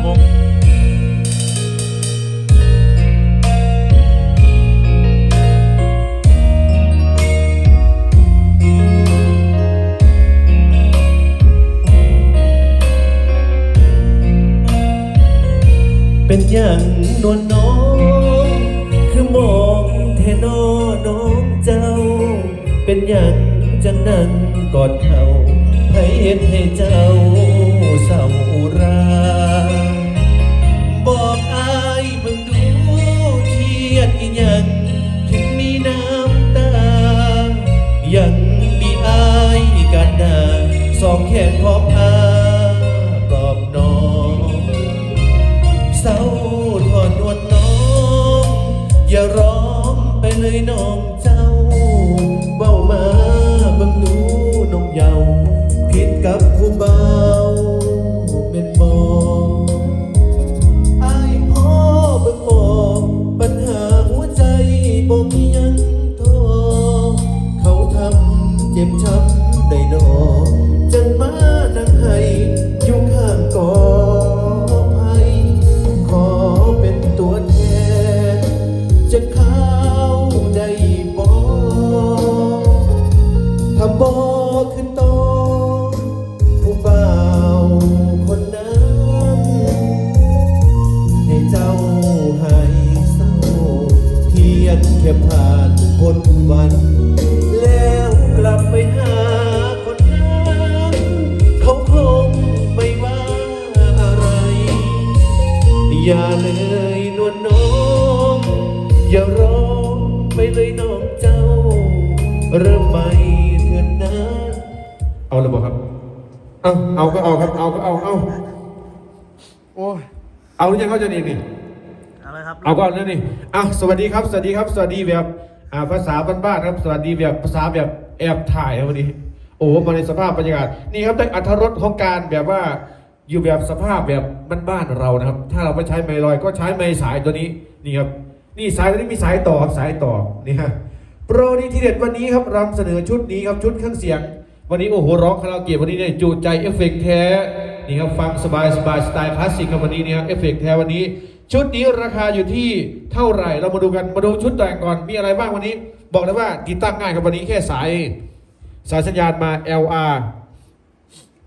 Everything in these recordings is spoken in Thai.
บผมเป็นอย่างนวลน้อง คือมองเทนอน้องเจ้า เป็นอย่างจังนั่งกอดเขาให้เห็นให้เจ้าเศร้ารา อย่าเลยนวลน้อง อย่าร้องไปเลยน้องเจ้า เริ่มใหม่เถิดนะเอาเลยบอกครับ เอาเอาก็เอาครับ เอาก็เอาเอาโอ้ยเอาหรือยังเขาจะเองนี่เอาเลยครับเอาก่อนเลยนี่อะสวัสดีครับ สวัสดีครับ สวัสดีแบบอ่าภาษาบ้านๆครับ สวัสดีแบบภาษาแบบแอบถ่ายครับวันนี้ โอ้โหมาในสภาพบรรยากาศ นี่ครับได้อัธรสของการแบบว่า อยู่แบบสภาพแบบบ้านๆเรานะครับ ถ้าเราไม่ใช้ไมลอยก็ใช้ไมสายตัวนี้นี่ครับนี่สายตัวนี้มีสายต่อครับสายต่อนี่ฮะโปรนี้ที่เด็ดวันนี้ครับนำเสนอชุดนี้ครับชุดเครื่องเสียง วันนี้โอ้โหร้องคาราโอเกะวันนี้เนี่ยจูใจเอฟเฟกต์แท้นี่ครับฟังสบายสบายสไตล์คลาสสิกครับวันนี้เนี่ยเอฟเฟกต์แท้วันนี้ ชุดนี้ราคาอยู่ที่เท่าไหร่เรามาดูกันมาดูชุดแต่งก่อนมีอะไรบ้างวันนี้ บอกเลยว่าติดตั้งง่ายครับวันนี้แค่สายสายสัญญาณมา LR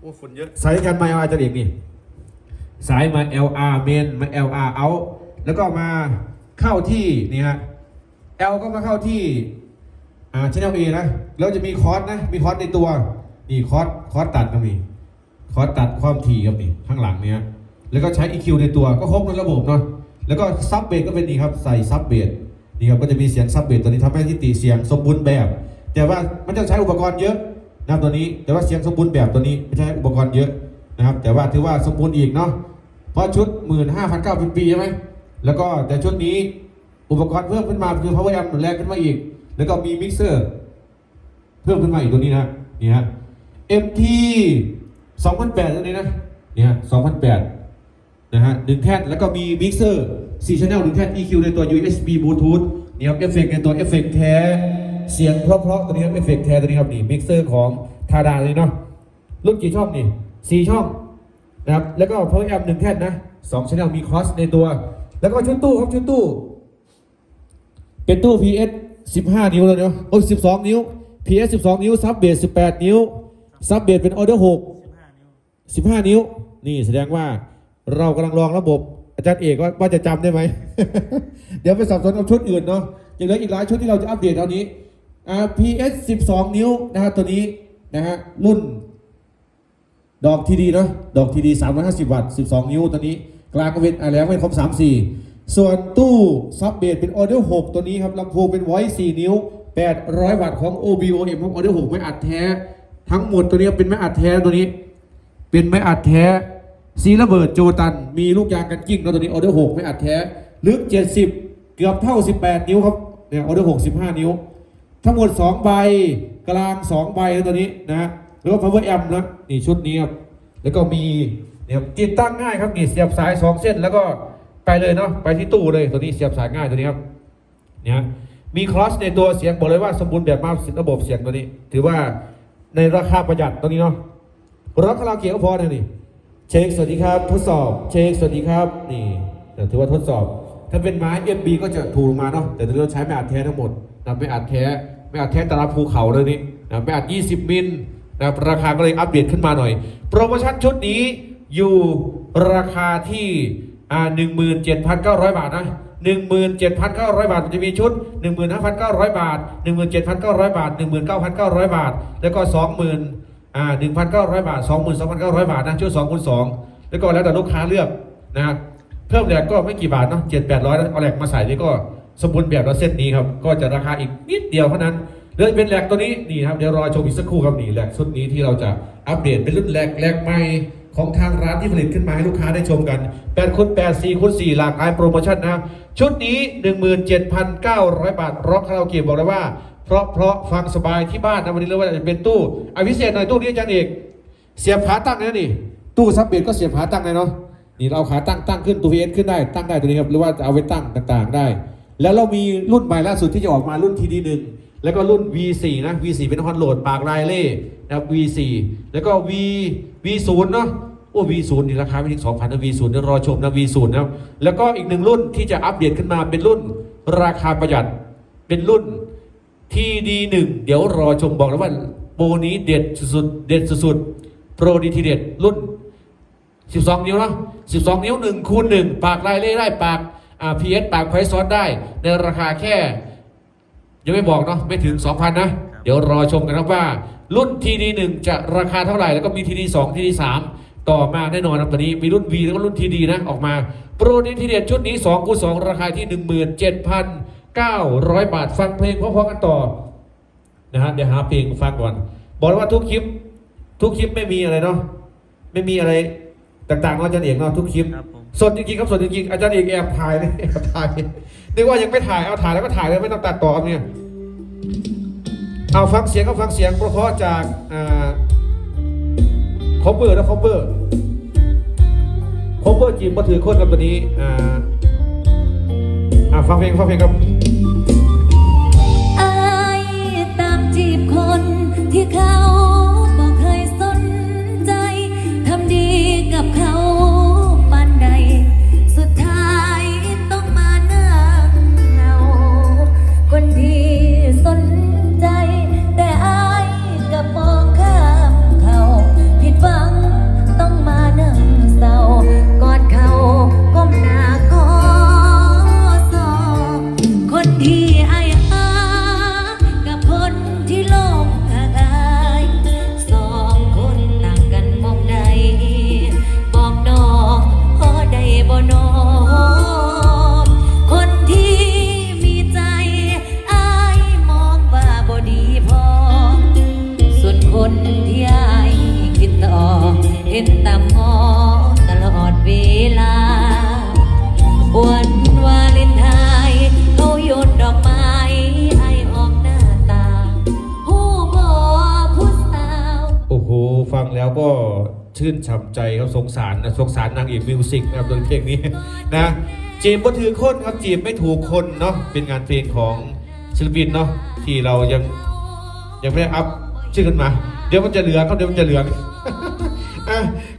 อ้ฝุ่นเยอะ สายสัญญาณมา LR จะเด็กนี่ สายมา LR เมนมา LR out แล้วก็มาเข้าที่นี่ฮะ L ก็มาเข้าที่อ่าชแนลเอนะ แล้วจะมีคอร์สนะ มีคอร์สในตัว นี่คอร์สคอร์สตัดก็มีคอร์สตัดความถี่ครับนี่ข้างหลังเนี้ย แล้วก็ใช้ EQ ในตัวก็ครบในระบบเนาะ แล้วก็ซับเบสก็เป็นนี่ครับ ใส่ซับเบสนี่ครับ ก็จะมีเสียงซับเบสตัวนี้ทำให้ทิติเสียงสมบูรณ์แบบ แต่ว่ามันจะใช้อุปกรณ์เยอะ นะครับตัวนี้แต่ว่าเสียงสมบูรณ์แบบตัวนี้ไม่ใช่อุปกรณ์เยอะนะครับ แต่ว่าถือว่าสมบูรณ์อีกเนาะเพราะชุด 1 5 9 0 0ปีใช่ไหมแล้วก็แต่ชุดนี้อุปกรณ์เพิ่มขึ้นมาคือ power amp หนุนแรงขึ้นมาอีก แล้วก็มีมิกเซอร์เพิ่มขึ้นมาอีกตัวนี้นะนี่ฮะ MT 2008ตัวนี้นะเนี่ย2008นะฮะหนึ่งแท่นแล้วก็มีมิกเซอร์4 channel หนึ่งแท่น EQ ในตัว USB Bluetooth นี่ครับเอฟเฟกในตัวเอฟเฟกแท้ เสียงเพราะๆตัวนี้ครับเอฟเฟกแท้ตัวนี้ครับนี่มิกเซอร์ของทาดาเลยเนาะรุ่นกี่ช่องนี่สี่ช่องนะครับแล้วก็ power amp หนึ่งแท่นนะสอง channel มี cross ในตัว แล้วก็ชุดตู้ครับชุดตู้ เป็นตู้ PS 15 นิ้วแล้วเนาะโอ้ย12 นิ้ว PS 12 นิ้วซับเบส18 นิ้วซับเบสเป็นออเดอร์6 15 นิ้ว นี่แสดงว่าเรากำลังลองระบบอาจารย์เอกว่าว่าจะจำได้ไหม เดี๋ยวไปสับสนกับชุดอื่นเนาะยังเหลืออีกหลายชุดที่เราจะอัปเดตเท่านี้ PS 12 นิ้วนะฮะตัวนี้นะฮะรุ่น ดอกทีดีเนาะดอกทีดี 350 วัตต์ 12 นิ้วตัวนี้ กลางก็เป็นอะไรไม่ครบ34 ส่วนตู้ซับเบสเป็นออเดอร์6ตัวนี้ครับลำโพงเป็นไว้4นิ้ว 800 วัตต์ของ OBOM ของออเดอร์6ไม่อัดแท้ ทั้งหมดตัวนี้เป็นไม้อัดแท้ตัวนี้ เป็นไม้อัดแท้ซีระเบิดโจตัน มีลูกยางกันกิ้งเนาะตัวนี้ออเดอร์6ไม่อัดแท้ลึก 70 เกือบเท่า 18 นิ้วครับเนี่ยออเดอร์6 15 นิ้ว ทั้งหมด2ใบกลาง2ใบแล้วตัวนี้นะแล้วก็ power amp นะนี่ชุดนี้ครับแล้วก็มีเนี่ยติดตั้งง่ายครับนี่เสียบสาย 2 เส้น แล้วก็ไปเลยเนาะไปที่ตู้เลยตัวนี้เสียบสายง่ายตัวนี้ครับเนี่ยมีคลอสในตัวเสียงบอกเลยว่าสมบูรณ์แบบมากระบบเสียงตัวนี้ ถือว่าในราคาประหยัดตัวนี้เนาะร้องคาราโอเกะก็พอเลยนี่เช็คสวัสดีครับ ทดสอบ เช็คสวัสดีครับนี่ถือว่าทดสอบ ถ้าเป็นไม้ FB ก็จะถูกลงมาเนาะแต่ตอนนี้เราใช้ไม่อัดแท้ทั้งหมดนะไม่อัดแท้ ไม่อัดแท้แต่ละภูเขาเลยนี่นะไม่อัด 20 มิลนะราคาก็เลยอัปเดตขึ้นมาหน่อย โปรโมชั่นชุดนี้อยู่ราคาที่อ่า17,900 บาทนะ17,900 บาทมันจะมีชุด 15,900 บาท 17,900 บาท 19,900 บาท แล้วก็ 20,000อ่า1,900 บาท 22,900 บาทนะชุด2คูณ2แล้วก็แล้วแต่ลูกค้าเลือกนะเพิ่มแหลกก็ไม่กี่บาทเนาะ7 800เอาแหลกมาใส่นี่ก็ สมบูรณ์แบบแล้วเส้นนี้ครับ ก็จะราคาอีกนิดเดียวเท่านั้นเหลยเป็นแหลกตัวนี้นี่ครับเดี๋ยวรอชมอีกสักครู่ครับนี่แหลกชุดนี้ที่เราจะอัปเดตเป็นรุ่นแหลกแหลกใหม่ของทางร้านที่ผลิตขึ้นมาให้ลูกค้าได้ชมกัน8คูณ8 4คูณ4หลากหลายโปรโมชั่นนะ ชุดนี้ 17,900 บาทร็อกคาราโอเกะบอกเลยว่า เพราะเพราะฟังสบายที่บ้านนะวันนี้เรียกว่าจะเป็นตู้อภิเศษหน่อยตู้นี้อาจารย์เอกเสียบขาตั้งนะนี่ ตู้ซับเบดก็เสียบขาตั้งเลยเนาะนี่เราเอาขาตั้งตั้งขึ้นตัวพีเอสขึ้นได้ตั้งได้ตัวนี้ครับหรือว่าจะเอาไว้ตั้งต่าง ๆ ได้ แล้วเรามีรุ่นใหม่ล่าสุดที่จะออกมารุ่น TD1 แล้วก็รุ่น V4 นะ V4 เป็นฮอนโหลดปากลายเล่นะครับ V4 แล้วก็ V V0 เนาะโอ้ V0 นี่ราคาไม่ถึง2,000นะ V0 เดี๋ยวรอชมนะ V0 นะครับแล้วก็อีกหนึ่งรุ่นที่จะอัปเดตขึ้นมาเป็นรุ่นราคาประหยัดเป็นรุ่น TD1 เดี๋ยวรอชมบอกแล้วว่าโปรนี้เด็ดสุดเด็ดสุดโปรดีทีเด็ดรุ่น 12 นิ้วนะ12 นิ้ว1คูณ1ปากลายเล่ได้ปาก PS ปากไพซอสได้ ในราคาแค่ ยังไม่บอกเนาะไม่ถึง 2,000 นะ เดี๋ยวรอชมกันครับว่า รุ่น TD1 จะราคาเท่าไหร่ แล้วก็มี TD2 TD3 ต่อมาแน่นอนนะตอนนี้มีรุ่น V แล้วก็รุ่น TD นะออกมา โปรดีทีเด็ดชุดนี้2คูณ2ราคาที่ 17,900 บาทฟังเพลงเพราะๆกันต่อนะฮะเดี๋ยวหาเพลงฟังก่อน บอกเลยว่าทุกคลิป ทุกคลิปไม่มีอะไรเนาะไม่มีอะไรต่างๆเนาะอาจารย์เอกเนาะทุกคลิปครับผม สดจริงๆครับสดจริงๆอาจารย์เอกแอบถ่ายเลยแอบถ่ายนึกว่ายังไม่ถ่ายเอาถ่ายแล้วก็ถ่ายเลยไม่ต้องตัดต่อเนี่ยเอาฟังเสียงก็ฟังเสียงเพราะจากอคอปเปอร์นะคอปเปอร์คอปเปอร์จีบมาถือคนกับตัวนี้อ่าอ่าฟังเพลงฟังเพลงครับอตามจีบคนที่เขา เห็นตามอตลอดเวลา วันวาเลนไทน์เขาโยนดอกไม้ไอออกหน้าตาหูบอผู้สาว โอ้โห ฟังแล้วก็ชื่นฉ่ำใจครับสงสารนะสงสารนางเอกมิวสิกนะครับโดยเพลงนี้นะจีบบ่ถือคนครับจีบไม่ถูกคนเนาะเป็นงานเพลงของศิลปินเนาะที่เรายังยังไม่ได้อัพชื่อขึ้นมา เดี๋ยวมันจะเหลืองครับเดี๋ยวมันจะเหลือ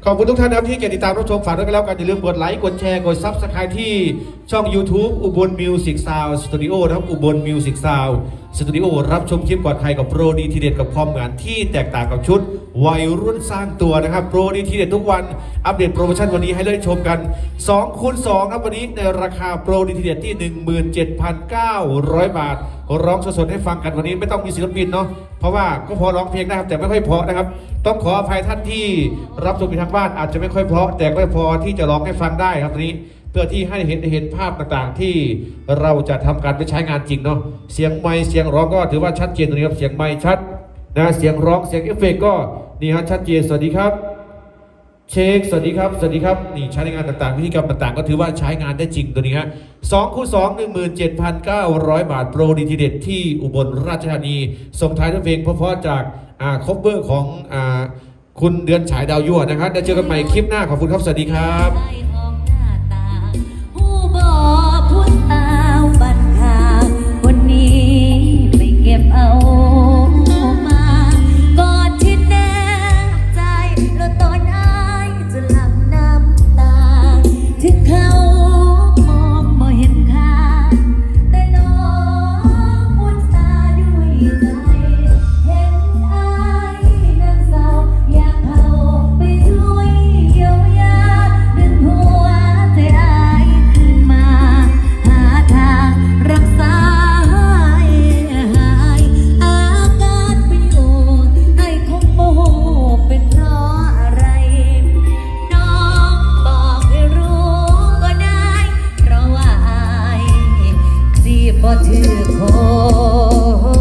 ขอบคุณทุกท่านนะครับที่ติดตามรับชมฝากด้วยกันแล้วกันอย่าลืมกดไลค์กดแชร์กดซับสไครต์ที่ช่อง YouTube อุบลมิวสิกซาวสตูดิโอนะครับอุบลมิวสิกซาวสตูดิโอรับชมคลิปก่อนใครกับโปรดีทีเด็ดกับความงานที่แตกต่างกับชุด วัยรุ่นสร้างตัวนะครับโปรดีทีเด็ดทุกวันอัปเดตโปรโมชั่นวันนี้ให้ได้ชมกัน2คูณ2ครับวันนี้ในราคาโปรดีทีเด็ดที่ 17,900 บาทร้องสดๆให้ฟังกันวันนี้ไม่ต้องมีศิลปินเนาะ ราะว่าก็พอร้องเพลงได้ครับ แต่ไม่ค่อยเพราะนะครับ ต้องขออภัยท่านที่รับชมอยู่ทางบ้านอาจจะไม่ค่อยเพราะ แต่ก็พอที่จะร้องให้ฟังได้ครับนนี้ เพื่อที่ให้เห็นเห็นภาพต่างๆ ที่เราจะทำการไปใช้งานจริงเนาะเสียงไมค์เสียงร้องก็ถือว่าชัดเจนตรงนี้ครับเสียงไมค์ชัดนะเสียงร้องเสียงเอฟเฟกต์ก็นี่ฮะชัดเจนสวัสดีครับ เช็คสวัสดีครับสวัสดีครับนี่ใช้ในงานต่างๆพิธีกรรมต่างๆ ก็ถือว่าใช้งานได้จริงตัวนี้ฮะ สองคูณสองหนึ่งหมื่นเจ็ดพันเก้าร้อยบาท โปรดีทีเด็ดที่อุบลราชธานีส่งท้ายด้วยเพลงเพราะๆจากอ่าคบเบอร์ของอ่าคุณเดือนฉายดาวยั่วนะครับเดี๋ยวเจอกันใหม่คลิปหน้าขอบคุณครับ สวัสดีครับ บ่ถือคอ